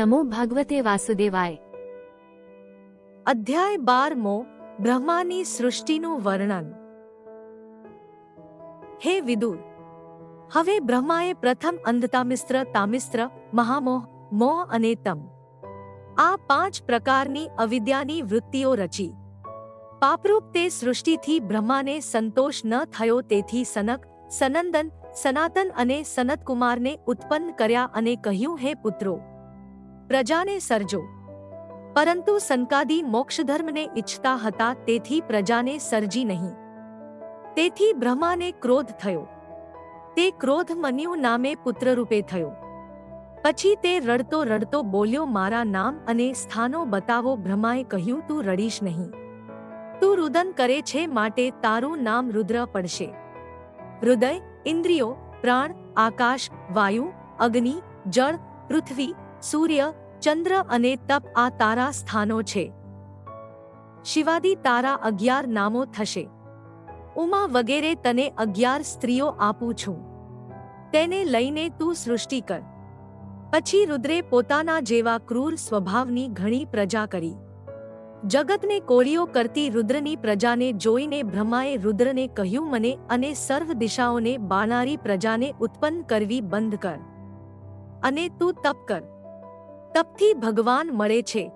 નમો ભગવતે વાસુદેવાય અધ્યાય બારમો બ્રહ્માની સૃષ્ટિનું વર્ણન હે વિદુર હવે બ્રહ્માએ પ્રથમ અંધતામિસ્ત્ર તામિસ્ત્ર મહામોહ મોહ અને તમ આ પાંચ પ્રકારની અવિદ્યાની વૃત્તિઓ રચી પાપરૂપ તે સૃષ્ટિથી બ્રહ્માને સંતોષ ન થયો તેથી સનક સનંદન સનાતન અને સનતકુમારને ઉત્પન્ન કર્યા અને કહ્યું હે પુત્રો પ્રજાને સર્જો. પરંતુ સંકાદી મોક્ષધર્મને ઈચ્છતા હતા તેથી પ્રજાને સર્જી નહીં. તેથી બ્રહ્માને ક્રોધ થયો. તે ક્રોધ મન્યુ નામે પુત્રરૂપે થયો. પછી તે રડતો રડતો બોલ્યો, મારા નામ અને સ્થાનો બતાવો, બ્રહ્માએ કહ્યું, તું રડીશ નહીં. તું રુદન કરે છે માટે તારું નામ રુદ્ર પડશે. હૃદય, ઇન્દ્રિયો, પ્રાણ, આકાશ, વાયુ, અગ્નિ, જળ, પૃથ્વી, સૂર્ય ચંદ્ર અને તપ આ તારા સ્થાનો છે. શિવાદી તારા અગિયાર નામો થશે. ઉમા વગેરે તને અગિયાર સ્ત્રીઓ આપું છું. તેને લઈને તું સૃષ્ટિ કર. પછી રુદ્રે પોતાના જેવા ક્રૂર સ્વભાવની ઘણી પ્રજા કરી. જગતને કોળીઓ કરતી રુદ્રની પ્રજાને જોઈને બ્રહ્માએ રુદ્રને કહ્યું, મને અને સર્વ દિશાઓને બાણારી પ્રજાને ઉત્પન્ન કરવી બંધ કર. અને તું તપ કર. તપથી ભગવાન મળે છે.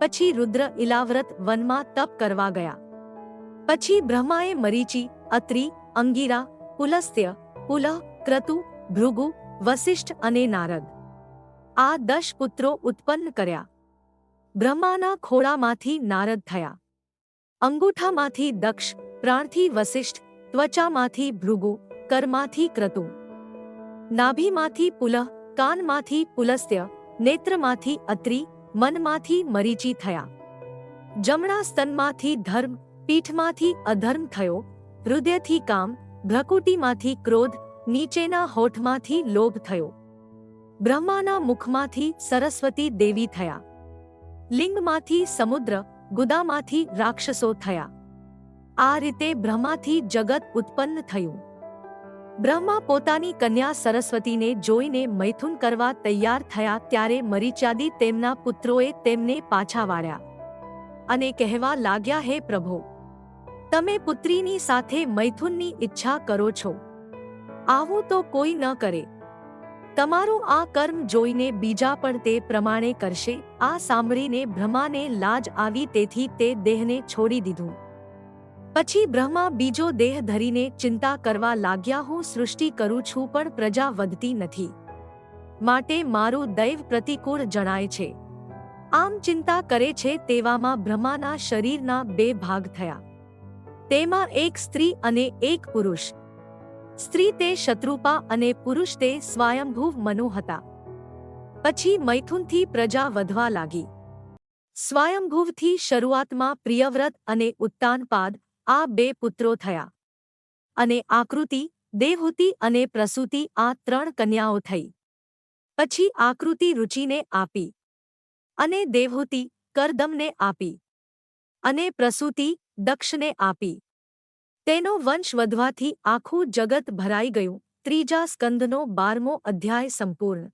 પછી રુદ્ર ઇલાવ્રત વનમાં તપ કરવા ગયા. પછી બ્રહ્માએ મરીચી, અત્રિ, અંગીરા પુલસ્ત્ય પુલહ ક્રતુ, ભૃગુ, વસિષ્ઠ અને નારદ. આ દશ પુત્રો ઉત્પન્ન કર્યા. બ્રહ્માના ખોળામાંથી નારદ થયા. અંગૂઠામાંથી દક્ષ, પ્રાણથી વસિષ્ઠ, ત્વચામાંથી ભૃગુ કરમાંથી ક્રતુ. નાભીમાંથી પુલહ કાનમાંથી પુલસ્ત્ય નેત્રમાંથી અત્રિ, મનમાંથી મરીચી થયા. જમણા સ્તનમાંથી ધર્મ, પીઠમાંથી અધર્મ થયો, હૃદયથી કામ, ભ્રકુટીમાંથી ક્રોધ, નીચેના હોઠમાંથી લોભ થયો. બ્રહ્માના મુખમાંથી સરસ્વતી દેવી થયા. લિંગમાંથી સમુદ્ર, ગુદામાંથી રાક્ષસો થયા. આ રીતે બ્રહ્માથી જગત ઉત્પન્ન થયું. બ્રહ્મા પોતાની કન્યા સરસ્વતીને જોઈને મૈથુન કરવા તૈયાર થયા ત્યારે મરીચાદી તેમના પુત્રોએ તેમને પાછા વાળ્યા. અને કહેવા લાગ્યા, હે પ્રભો, તમે પુત્રીની સાથે મૈથુનની ઈચ્છા કરો છો. આવું તો કોઈ ન કરે. તમારું આ કર્મ જોઈને બીજા પણ તે પ્રમાણે કરશે. આ સાંભળીને બ્રહ્માને લાજ આવી, તેથી તે દેહને છોડી દીધું. પછી બ્રહ્મા બીજો દેહ ધરીને ચિંતા કરવા લાગ્યા, હું સૃષ્ટિ કરું છું, પણ પ્રજા વધતી નથી. માટે મારું દૈવ પ્રતિકૂળ જણાય છે. આમ ચિંતા કરે છે તેવામાં બ્રહ્માના શરીરના બે ભાગ થયા. તેમાં એક સ્ત્રી અને એક પુરુષ. સ્ત્રી તે શત્રુપા અને પુરુષ તે સ્વયંભૂવ મનુ હતા. પછી મૈથુનથી પ્રજા વધવા લાગી. સ્વયંભૂવથી શરૂઆતમાં પ્રિયવ્રત અને ઉત્તાનપાદ આ બે પુત્રો થયા. અને આકૃતિ દેવહૂતિ અને પ્રસૂતિ આ ત્રણ કન્યાઓ થઈ. પછી આકૃતિ રુચિને આપી. અને દેવહૂતિ કરદમને આપી. અને પ્રસૂતિ દક્ષને આપી. તેનો વંશ વધવાથી આખું જગત ભરાઈ ગયું. ત્રીજા સ્કંદનો બારમો અધ્યાય સંપૂર્ણ.